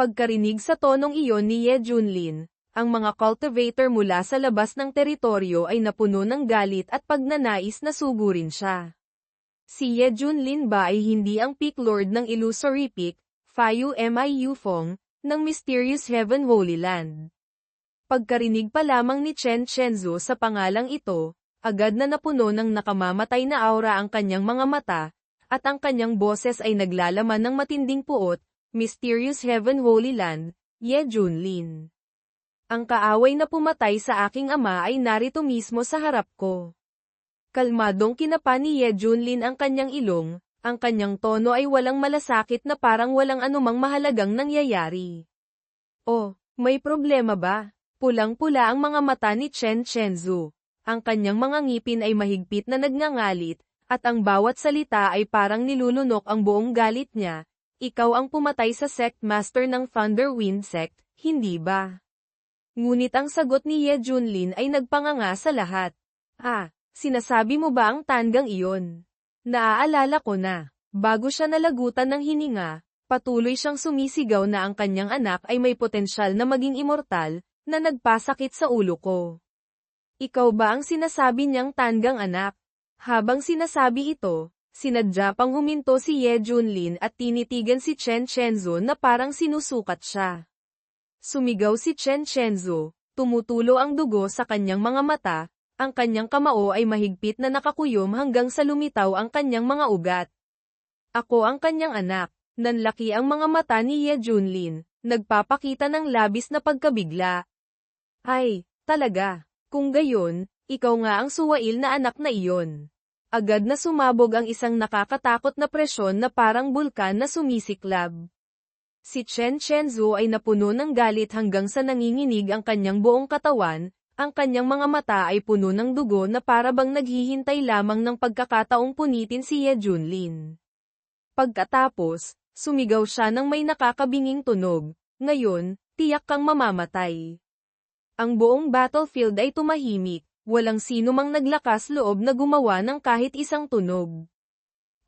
Pagkarinig sa tonong iyon ni Ye Junlin, ang mga cultivator mula sa labas ng teritoryo ay napuno ng galit at pagnanais na sugurin siya. Si Ye Junlin ba ay hindi ang peak lord ng Illusory Peak, Fayu Miu Fong, ng Mysterious Heaven Holy Land. Pagkarinig pa lamang ni Chen Chenzo sa pangalang ito, agad na napuno ng nakamamatay na aura ang kanyang mga mata, at ang kanyang boses ay naglalaman ng matinding puot, Mysterious Heaven Holy Land, Ye Junlin. Ang kaaway na pumatay sa aking ama ay narito mismo sa harap ko. Kalmadong kinapa ni Ye Junlin ang kanyang ilong, ang kanyang tono ay walang malasakit na parang walang anumang mahalagang nangyayari. Oh, may problema ba? Pulang-pula ang mga mata ni Chen Chenzu. Ang kanyang mga ngipin ay mahigpit na nagngangalit, at ang bawat salita ay parang nilulunok ang buong galit niya, ikaw ang pumatay sa sect master ng Thunderwind sect, hindi ba? Ngunit ang sagot ni Ye Junlin ay nagpanganga sa lahat. Ah, sinasabi mo ba ang tanggang iyon? Naaalala ko na. Bago siya nalagutan ng hininga, patuloy siyang sumisigaw na ang kanyang anak ay may potensyal na maging immortal, na nagpasakit sa ulo ko. Ikaw ba ang sinasabi niyang tanggang anak? Habang sinasabi ito, Sinadya pang huminto si Ye Junlin at tinitigan si Chen Chenzo na parang sinusukat siya. Sumigaw si Chen Chenzo, tumutulo ang dugo sa kanyang mga mata, ang kanyang kamao ay mahigpit na nakakuyom hanggang sa lumitaw ang kanyang mga ugat. Ako ang kanyang anak, nanlaki ang mga mata ni Ye Junlin, nagpapakita ng labis na pagkabigla. Ay, talaga, kung gayon, ikaw nga ang suwail na anak na iyon. Agad na sumabog ang isang nakakatakot na presyon na parang bulkan na sumisiklab. Si Chen Chenzu ay napuno ng galit hanggang sa nanginginig ang kanyang buong katawan, ang kanyang mga mata ay puno ng dugo na para bang naghihintay lamang ng pagkakataong punitin si Ye Junlin. Pagkatapos, sumigaw siya ng may nakakabinging tunog, ngayon, tiyak kang mamamatay. Ang buong battlefield ay tumahimik, walang sino mang naglakas loob na gumawa ng kahit isang tunog.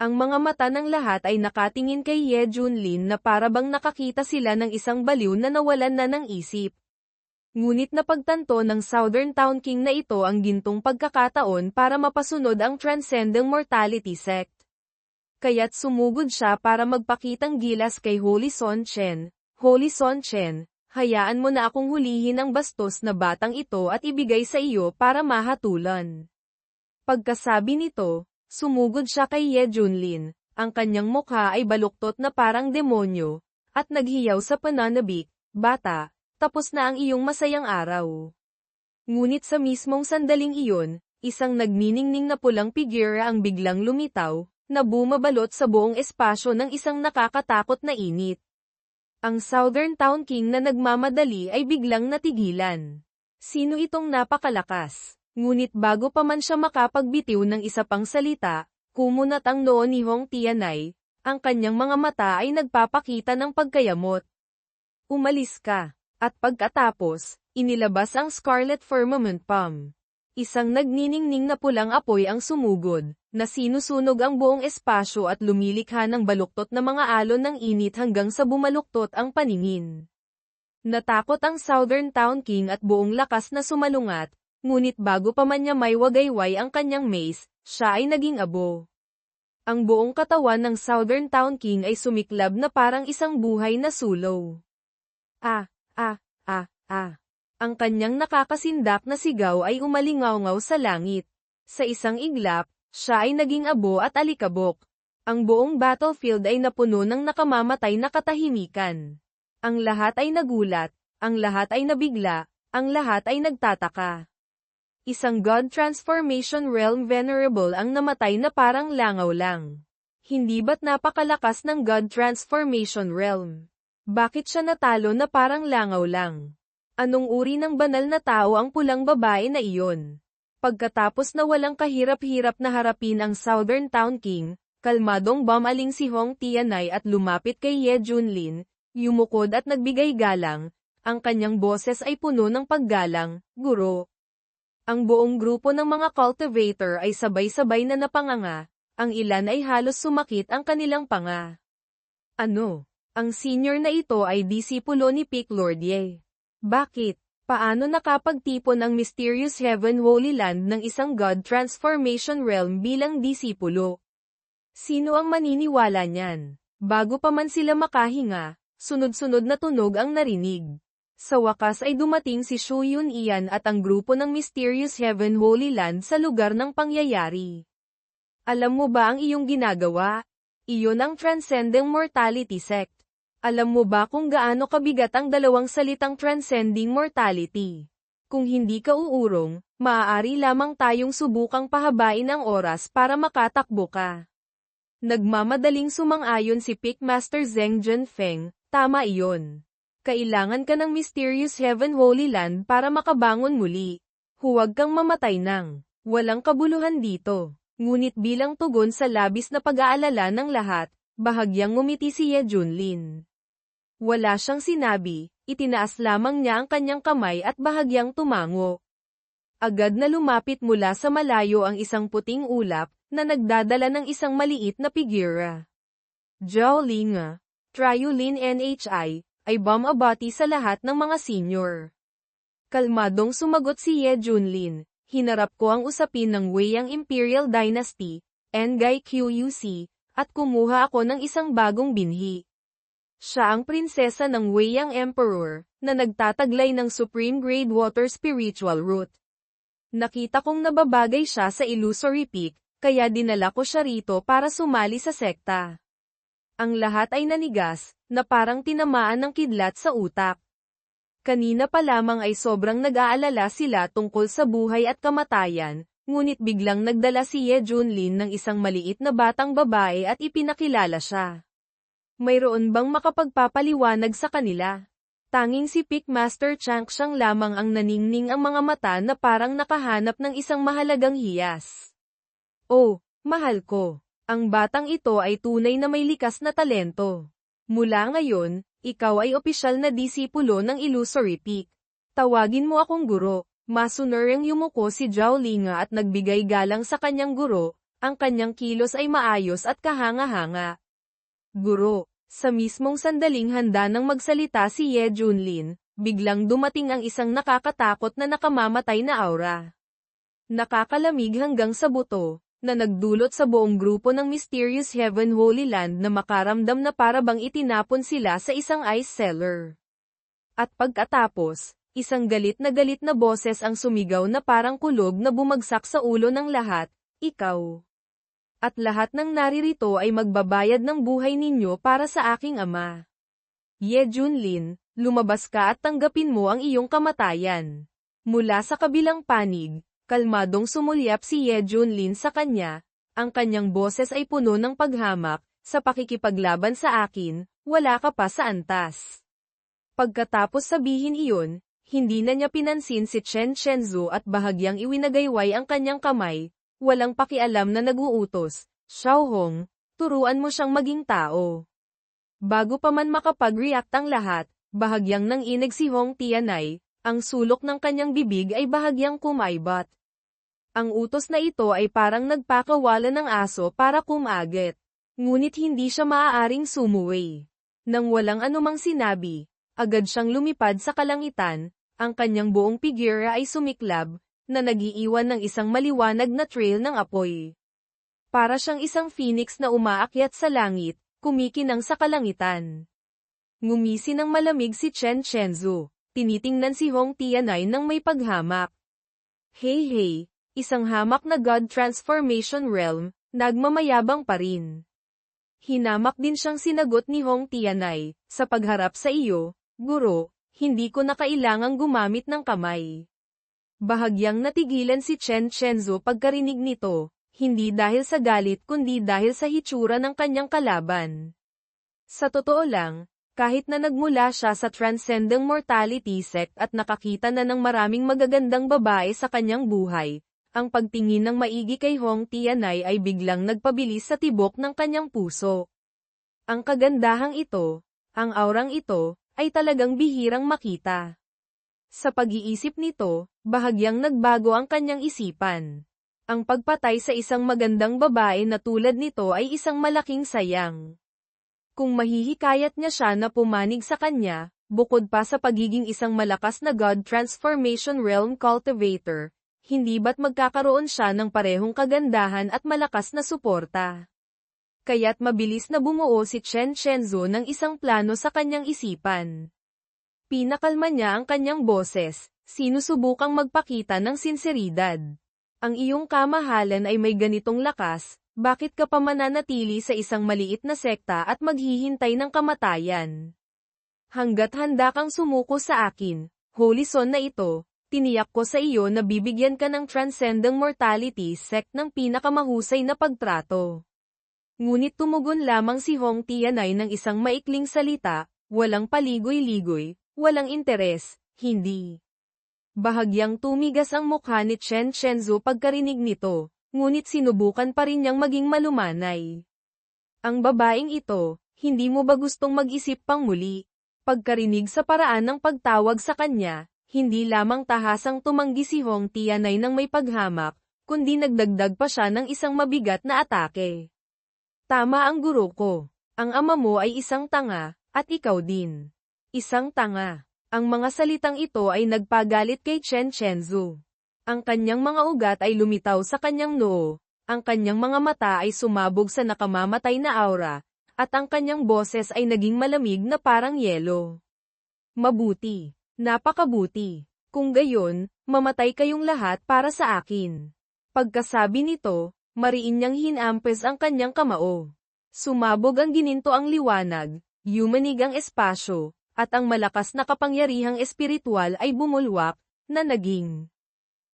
Ang mga mata ng lahat ay nakatingin kay Ye Junlin na parabang nakakita sila ng isang baliw na nawalan na ng isip. Ngunit napagtanto ng Southern Town King na ito ang gintong pagkakataon para mapasunod ang Transcending Mortality Sect. Kaya't sumugod siya para magpakitang gilas kay Holy Son Chen. Holy Son Chen, hayaan mo na akong hulihin ang bastos na batang ito at ibigay sa iyo para mahatulan. Pagkasabi nito, sumugod siya kay Ye Junlin, ang kanyang mukha ay baluktot na parang demonyo, at naghiyaw sa pananabik, bata, tapos na ang iyong masayang araw. Ngunit sa mismong sandaling iyon, isang nagniningning na pulang figura ang biglang lumitaw, na bumabalot sa buong espasyo ng isang nakakatakot na init. Ang Southern Town King na nagmamadali ay biglang natigilan. Sino itong napakalakas? Ngunit bago pa man siya makapagbitiw ng isa pang salita, kumunat ang noo ni Hong Tianay, ang kanyang mga mata ay nagpapakita ng pagkayamot. Umalis ka. At pagkatapos, inilabas ang Scarlet Firmament Palm. Isang nagniningning na pulang apoy ang sumugod, na sinusunog ang buong espasyo at lumilikha ng baluktot na mga alon ng init hanggang sa bumaluktot ang paningin. Natakot ang Southern Town King at buong lakas na sumalungat, ngunit bago pa man niya may wagayway ang kanyang mace, siya ay naging abo. Ang buong katawan ng Southern Town King ay sumiklab na parang isang buhay na sulow. Ah, ah, ah, ah. Ang kanyang nakakasindak na sigaw ay umalingaw sa langit. Sa isang iglap, siya ay naging abo at alikabok. Ang buong battlefield ay napuno ng nakamamatay na katahimikan. Ang lahat ay nagulat, ang lahat ay nabigla, ang lahat ay nagtataka. Isang God Transformation Realm Venerable ang namatay na parang langaw lang. Hindi ba't napakalakas ng God Transformation Realm? Bakit siya natalo na parang langaw lang? Anong uri ng banal na tao ang pulang babae na iyon? Pagkatapos na walang kahirap-hirap na harapin ang Southern Town King, kalmadong bumaling si Hong Tianay at lumapit kay Ye Junlin, yumukod at nagbigay galang, ang kanyang boses ay puno ng paggalang, guro. Ang buong grupo ng mga cultivator ay sabay-sabay na napanganga, ang ilan ay halos sumakit ang kanilang panga. Ano? Ang senior na ito ay disipulo ni Pic Lordye. Bakit? Paano nakapagtipon ang Mysterious Heaven Holy Land ng isang God Transformation Realm bilang disipulo? Sino ang maniniwala niyan? Bago pa man sila makahinga, sunod-sunod na tunog ang narinig. Sa wakas ay dumating si Shu Yun Ian at ang grupo ng Mysterious Heaven Holy Land sa lugar ng pangyayari. Alam mo ba ang iyong ginagawa? Iyon ang Transcending Mortality Sect. Alam mo ba kung gaano kabigat ang dalawang salitang Transcending Mortality? Kung hindi ka uurong, maaari lamang tayong subukang pahabain ang oras para makatakbo ka. Nagmamadaling sumang-ayon si Pickmaster Zheng Junfeng, tama iyon. Kailangan ka ng Mysterious Heaven Holy Land para makabangon muli. Huwag kang mamatay nang. Walang kabuluhan dito. Ngunit bilang tugon sa labis na pag-aalala ng lahat, bahagyang ngumiti si Ye Junlin. Wala siyang sinabi, itinaas lamang niya ang kanyang kamay at bahagyang tumango. Agad na lumapit mula sa malayo ang isang puting ulap, na nagdadala ng isang maliit na figura. Zhao Linga, Triolin NHI, ay bumabati sa lahat ng mga senior. Kalmadong sumagot si Ye Junlin, hinarap ko ang usapin ng Weiyang Imperial Dynasty, Ngai QUC, at kumuha ako ng isang bagong binhi. Siya ang prinsesa ng Weiyang Emperor, na nagtataglay ng Supreme Grade Water Spiritual Root. Nakita kong nababagay siya sa Illusory Peak, kaya dinala ko siya rito para sumali sa sekta. Ang lahat ay nanigas, na parang tinamaan ng kidlat sa utak. Kanina pa lamang ay sobrang nag-aalala sila tungkol sa buhay at kamatayan, ngunit biglang nagdala si Ye Junlin ng isang maliit na batang babae at ipinakilala siya. Mayroon bang makapagpapaliwanag sa kanila? Tanging si Pickmaster Chang siyang lamang ang naningning ang mga mata na parang nakahanap ng isang mahalagang hiyas. Oh, mahal ko. Ang batang ito ay tunay na may likas na talento. Mula ngayon, ikaw ay opisyal na disipulo ng Illusory Peak. Tawagin mo akong guro. Masunurang yumuko si Zhao Linga at nagbigay galang sa kanyang guro, ang kanyang kilos ay maayos at kahanga-hanga. Guro, sa mismong sandaling handa nang magsalita si Ye Junlin, biglang dumating ang isang nakakatakot na nakamamatay na aura. Nakakalamig hanggang sa buto, na nagdulot sa buong grupo ng Mysterious Heaven Holy Land na makaramdam na para bang itinapon sila sa isang ice cellar. At pagkatapos, isang galit na galit na boses ang sumigaw na parang kulog na bumagsak sa ulo ng lahat, ikaw. At lahat ng naririto ay magbabayad ng buhay ninyo para sa aking ama. Ye Junlin, lumabas ka at tanggapin mo ang iyong kamatayan. Mula sa kabilang panig, kalmadong sumulyap si Ye Junlin sa kanya, ang kanyang boses ay puno ng paghamak, sa pakikipaglaban sa akin, wala ka pa sa antas. Pagkatapos sabihin iyon, hindi na niya pinansin si Chen Chenzu at bahagyang iwinagayway ang kanyang kamay, walang pakialam na naguutos, Xiao Hong, turuan mo siyang maging tao. Bago pa man makapag-react ang lahat, bahagyang nang inig si Hong Tianay, ang sulok ng kanyang bibig ay bahagyang kumaibat. Ang utos na ito ay parang nagpakawala ng aso para kumagit. Ngunit hindi siya maaaring sumuway. Nang walang anumang sinabi, agad siyang lumipad sa kalangitan, ang kanyang buong figura ay sumiklab, na nagiiwan ng isang maliwanag na trail ng apoy. Para siyang isang phoenix na umaakyat sa langit, kumikinang sa kalangitan. Ngumisi ng malamig si Chen Chenzu, tinitingnan si Hong Tianay ng may paghamak. Hey hey, isang hamak na God Transformation Realm, nagmamayabang pa rin. Hinamak din siyang sinagot ni Hong Tianay, sa pagharap sa iyo, guro, hindi ko na kailangang gumamit ng kamay. Bahagyang natigilan si Chen Chenzo pagkarinig nito, hindi dahil sa galit kundi dahil sa hitsura ng kanyang kalaban. Sa totoo lang, kahit na nagmula siya sa Transcending Mortality Sect at nakakita na ng maraming magagandang babae sa kanyang buhay, ang pagtingin ng maigi kay Hong Tianay ay biglang nagpabilis sa tibok ng kanyang puso. Ang kagandahang ito, ang aurang ito, ay talagang bihirang makita. Sa pag-iisip nito, bahagyang nagbago ang kanyang isipan. Ang pagpatay sa isang magandang babae na tulad nito ay isang malaking sayang. Kung mahihikayat niya siya na pumanig sa kanya, bukod pa sa pagiging isang malakas na God Transformation Realm Cultivator, hindi ba't magkakaroon siya ng parehong kagandahan at malakas na suporta? Kaya't mabilis na bumuo si Chen Chenzo ng isang plano sa kanyang isipan. Pinakalma niya ang kanyang boses, sinusubukang magpakita ng sinseridad. Ang iyong kamahalan ay may ganitong lakas, bakit ka pa mananatili sa isang maliit na sekta at maghihintay ng kamatayan? Hanggat handa kang sumuko sa akin, Holy Son na ito, tiniyak ko sa iyo na bibigyan ka ng Transcendent Mortality sect ng pinakamahusay na pagtrato. Ngunit tumugon lamang si Hong Tianay ng isang maikling salita, walang paligoy-ligoy, walang interes, hindi. Bahagyang tumigas ang mukha ni Chen Chenzo pagkarinig nito, ngunit sinubukan pa rin niyang maging malumanay. Ang babaeng ito, hindi mo ba gustong mag-isip pang muli? Pagkarinig sa paraan ng pagtawag sa kanya, hindi lamang tahasang tumanggi si Hong Tianay ng may paghamak, kundi nagdagdag pa siya ng isang mabigat na atake. Tama ang guro ko. Ang ama mo ay isang tanga, at ikaw din. Isang tanga. Ang mga salitang ito ay nagpagalit kay Chen Chenzu. Ang kanyang mga ugat ay lumitaw sa kanyang noo, ang kanyang mga mata ay sumabog sa nakamamatay na aura, at ang kanyang boses ay naging malamig na parang yelo. Mabuti. Napakabuti. Kung gayon, mamatay kayong lahat para sa akin. Pagkasabi nito, mariin niyang hinampes ang kanyang kamao. Sumabog ang gininto ang liwanag, yumanig ang espasyo, at ang malakas na kapangyarihang espiritual ay bumulwak, na naging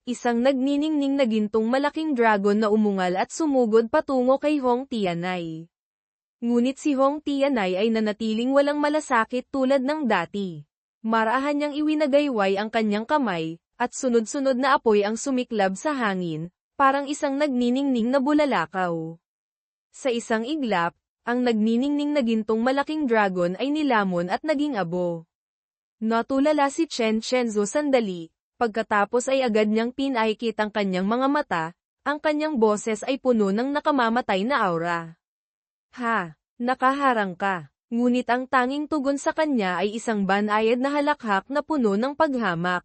isang nagniningning na gintong malaking dragon na umungal at sumugod patungo kay Hong Tianay. Ngunit si Hong Tianay ay nanatiling walang malasakit tulad ng dati. Marahan niyang iwinagayway ang kanyang kamay, at sunod-sunod na apoy ang sumiklab sa hangin, parang isang nagniningning na bulalakaw. Sa isang iglap, ang nagniningning na gintong malaking dragon ay nilamon at naging abo. Natulala si Chen Chenzo sandali, Pagkatapos ay agad niyang pinaikit ang kanyang mga mata, ang kanyang boses ay puno ng nakamamatay na aura. Ha! Nakaharang ka. Ngunit ang tanging tugon sa kanya ay isang banayad na halakhak na puno ng paghamak.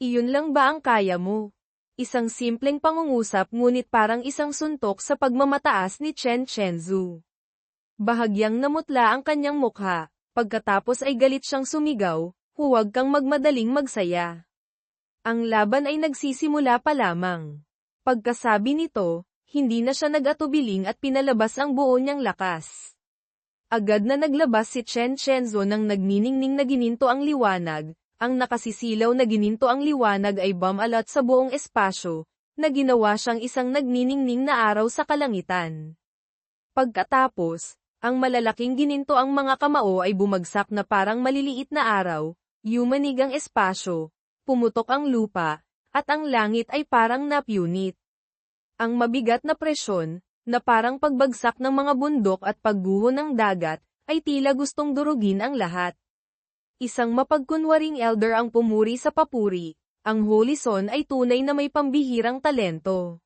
Iyon lang ba ang kaya mo? Isang simpleng pangungusap ngunit parang isang suntok sa pagmamataas ni Chen Chenzu. Bahagyang namutla ang kanyang mukha, pagkatapos ay galit siyang sumigaw, huwag kang magmadaling magsaya. Ang laban ay nagsisimula pa lamang. Pagkasabi nito, hindi na siya nag-atubiling at pinalabas ang buo niyang lakas. Agad na naglabas si Chen Chenzo nang nagniningning na gininto ang liwanag, ang nakasisilaw na gininto ang liwanag ay bumalat sa buong espasyo, na ginawa siyang isang nagniningning na araw sa kalangitan. Pagkatapos, ang malalaking gininto ang mga kamao ay bumagsak na parang maliliit na araw, yumanig ang espasyo, pumutok ang lupa, at ang langit ay parang napyunit. Ang mabigat na presyon, na parang pagbagsak ng mga bundok at pagguho ng dagat, ay tila gustong durugin ang lahat. Isang mapagkunwaring elder ang pumuri sa papuri, ang Holy Son ay tunay na may pambihirang talento.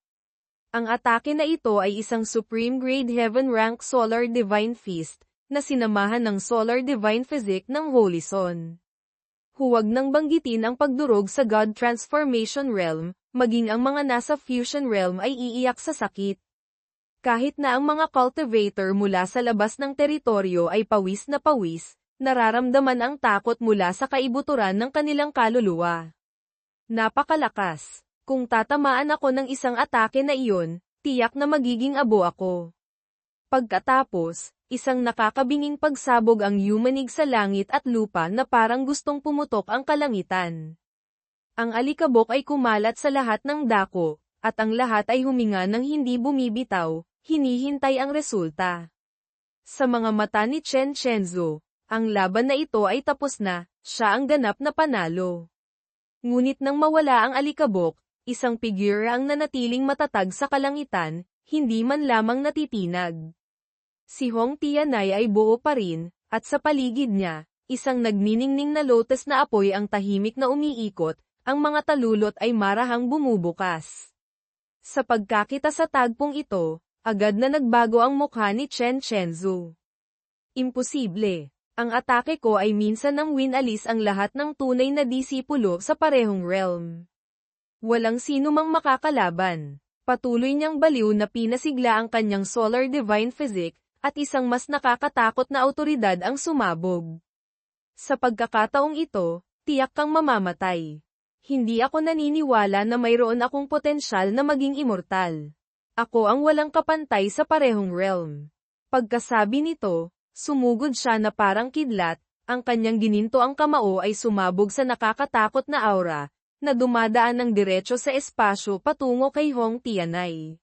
Ang atake na ito ay isang Supreme Grade Heaven Rank Solar Divine Feast, na sinamahan ng Solar Divine Physique ng Holy Son. Huwag nang banggitin ang pagdurog sa God Transformation Realm, maging ang mga nasa Fusion Realm ay iiyak sa sakit. Kahit na ang mga cultivator mula sa labas ng teritoryo ay pawis na pawis, nararamdaman ang takot mula sa kaibuturan ng kanilang kaluluwa. Napakalakas. Kung tatamaan ako ng isang atake na iyon, tiyak na magiging abo ako. Pagkatapos, isang nakakabinging pagsabog ang yumanig sa langit at lupa na parang gustong pumutok ang kalangitan. Ang alikabok ay kumalat sa lahat ng dako, at ang lahat ay huminga ng hindi bumibitaw, hinihintay ang resulta. Sa mga mata ni Chen Chenzo, ang laban na ito ay tapos na, siya ang ganap na panalo. Ngunit nang mawala ang alikabok, isang figure ang nanatiling matatag sa kalangitan, hindi man lamang natitinag. Si Hong Tianay ay buo pa rin, at sa paligid niya, isang nagniningning na lotus na apoy ang tahimik na umiikot, ang mga talulot ay marahang bumubukas. Sa pagkakita sa tagpong ito, agad na nagbago ang mukha ni Chen Chenzu. Imposible. Ang atake ko ay minsan nang winalis ang lahat ng tunay na disipulo sa parehong realm. Walang sino mang makakalaban. Patuloy niyang baliw na pinasigla ang kanyang solar divine physique, at isang mas nakakatakot na autoridad ang sumabog. Sa pagkakataong ito, tiyak kang mamamatay. Hindi ako naniniwala na mayroon akong potensyal na maging immortal. Ako ang walang kapantay sa parehong realm. Pagkasabi nito, Sumugod siya na parang kidlat, ang kanyang gininto ang kamao ay sumabog sa nakakatakot na aura, na dumadaan ng diretso sa espasyo patungo kay Hong Tianay.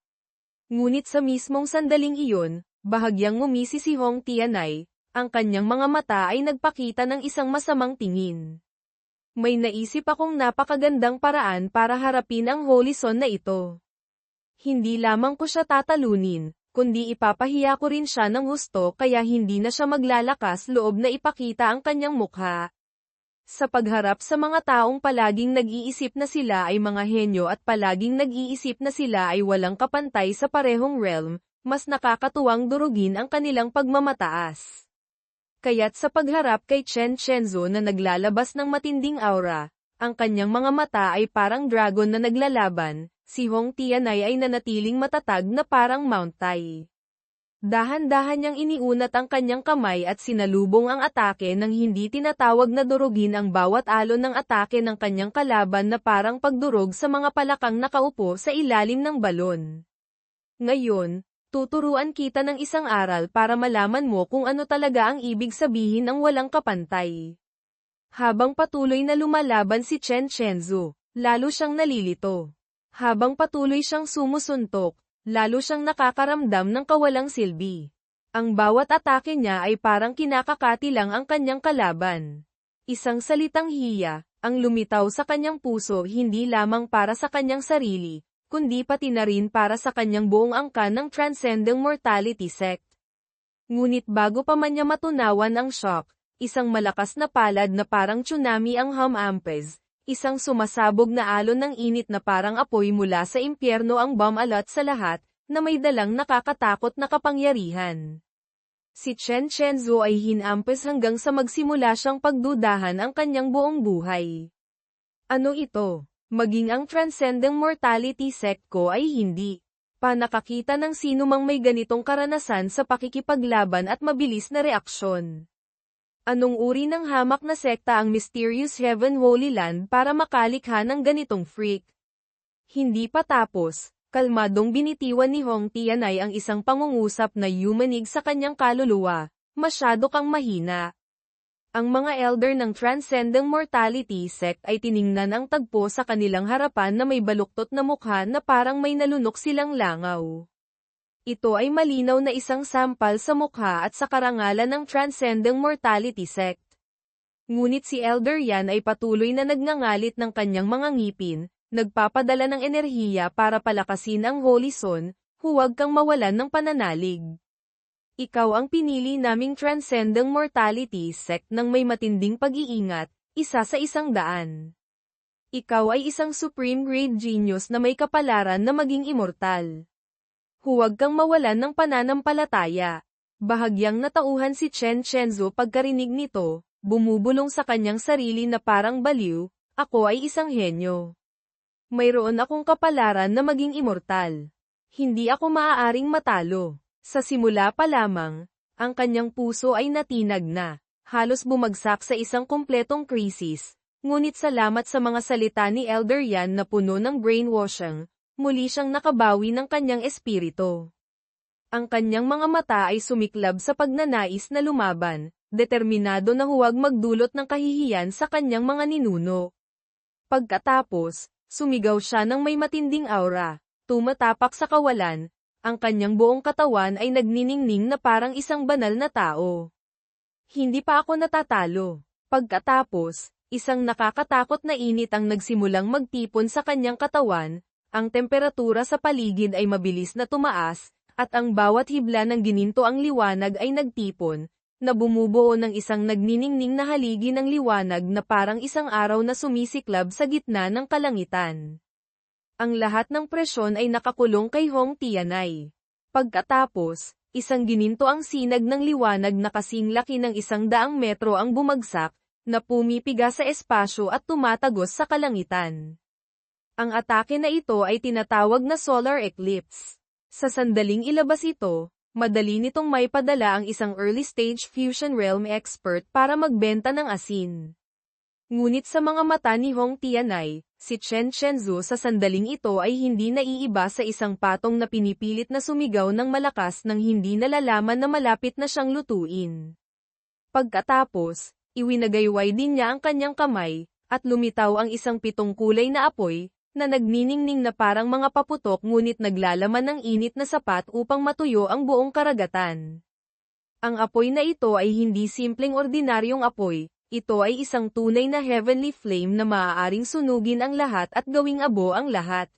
Ngunit sa mismong sandaling iyon, bahagyang ngumisi si Hong Tianay, ang kanyang mga mata ay nagpakita ng isang masamang tingin. May naisip akong napakagandang paraan para harapin ang Holy Son na ito. Hindi lamang ko siya tatalunin, kundi ipapahiya ko rin siya ng gusto kaya hindi na siya maglalakas loob na ipakita ang kanyang mukha. Sa pagharap sa mga taong palaging nag-iisip na sila ay mga henyo at palaging nag-iisip na sila ay walang kapantay sa parehong realm, mas nakakatuwang durugin ang kanilang pagmamataas. Kaya't sa pagharap kay Chen Chenzo na naglalabas ng matinding aura, ang kanyang mga mata ay parang dragon na naglalaban, si Hong Tianay ay nanatiling matatag na parang Mount Tai. Dahan-dahan niyang iniunat ang kanyang kamay at sinalubong ang atake nang hindi tinatawag na durugin ang bawat alon ng atake ng kanyang kalaban na parang pagdurog sa mga palakang nakaupo sa ilalim ng balon. Ngayon, tuturuan kita ng isang aral para malaman mo kung ano talaga ang ibig sabihin ng walang kapantay. Habang patuloy na lumalaban si Chen Chenzu, lalo siyang nalilito. Habang patuloy siyang sumusuntok, lalo siyang nakakaramdam ng kawalang silbi. Ang bawat atake niya ay parang kinakakati ang kanyang kalaban. Isang salitang hiya, ang lumitaw sa kanyang puso hindi lamang para sa kanyang sarili, kundi pati na rin para sa kanyang buong angkan ng Transcending Mortality Sect. Ngunit bago pa man niya matunawan ang shock, isang malakas na palad na parang tsunami ang Hamampes, Isang sumasabog na alon ng init na parang apoy mula sa impyerno ang bumalat sa lahat, na may dalang nakakatakot na kapangyarihan. Si Chen Chenzo ay hinampes hanggang sa magsimula siyang pagdudahan ang kanyang buong buhay. Ano ito? Maging ang Transcending Mortality Sect ko ay hindi. Pa nakakita ng sino mang may ganitong karanasan sa pakikipaglaban at mabilis na reaksyon. Anong uri ng hamak na sekta ang Mysterious Heaven Holy Land para makalikha ng ganitong freak? Hindi pa tapos, kalmadong binitiwan ni Hong Tianay ang isang pangungusap na yumanig sa kanyang kaluluwa, masyado kang mahina. Ang mga elder ng Transcending Mortality Sect ay tiningnan ang tagpo sa kanilang harapan na may baluktot na mukha na parang may nalunok silang langaw. Ito ay malinaw na isang sampal sa mukha at sa karangalan ng Transcending Mortality Sect. Ngunit si Elder Yan ay patuloy na nagngangalit ng kanyang mga ngipin, nagpapadala ng enerhiya para palakasin ang Holy Son, huwag kang mawalan ng pananalig. Ikaw ang pinili naming Transcending Mortality Sect ng may matinding pag-iingat, isa sa isang daan. Ikaw ay isang supreme grade genius na may kapalaran na maging immortal. Huwag kang mawalan ng pananampalataya. Bahagyang natauhan si Chen Chenzo pagkarinig nito, bumubulong sa kanyang sarili na parang baliw, ako ay isang henyo. Mayroon akong kapalaran na maging immortal. Hindi ako maaaring matalo. Sa simula pa lamang, ang kanyang puso ay natinag na, halos bumagsak sa isang kumpletong krisis. Ngunit salamat sa mga salita ni Elder Yan na puno ng brainwashing, muli siyang nakabawi ng kanyang espiritu. Ang kanyang mga mata ay sumiklab sa pagnanais na lumaban, determinado na huwag magdulot ng kahihiyan sa kanyang mga ninuno. Pagkatapos, sumigaw siya ng may matinding aura, tumatapak sa kawalan, ang kanyang buong katawan ay nagniningning na parang isang banal na tao. Hindi pa ako natatalo. Pagkatapos, isang nakakatakot na init ang nagsimulang magtipon sa kanyang katawan, ang temperatura sa paligid ay mabilis na tumaas, at ang bawat hibla ng gininto ang liwanag ay nagtipon, na bumubuo ng isang nagniningning na haligi ng liwanag na parang isang araw na sumisiklab sa gitna ng kalangitan. Ang lahat ng presyon ay nakakulong kay Hong Tianay. Pagkatapos, isang gininto ang sinag ng liwanag na kasing laki ng isang daang metro ang bumagsak, na pumipiga sa espasyo at tumatagos sa kalangitan. Ang atake na ito ay tinatawag na solar eclipse. Sa sandaling ilabas ito, madali nitong may padala ang isang early-stage fusion realm expert para magbenta ng asin. Ngunit sa mga mata ni Hong Tianai, si Chen Chenzu sa sandaling ito ay hindi naiiba sa isang patong na pinipilit na sumigaw ng malakas nang hindi nalalaman na malapit na siyang lutuin. Pagkatapos, iwinagayway din niya ang kanyang kamay, at lumitaw ang isang pitong kulay na apoy, na nagniningning na parang mga paputok ngunit naglalaman ng init na sapat upang matuyo ang buong karagatan. Ang apoy na ito ay hindi simpleng ordinaryong apoy, ito ay isang tunay na heavenly flame na maaaring sunugin ang lahat at gawing abo ang lahat.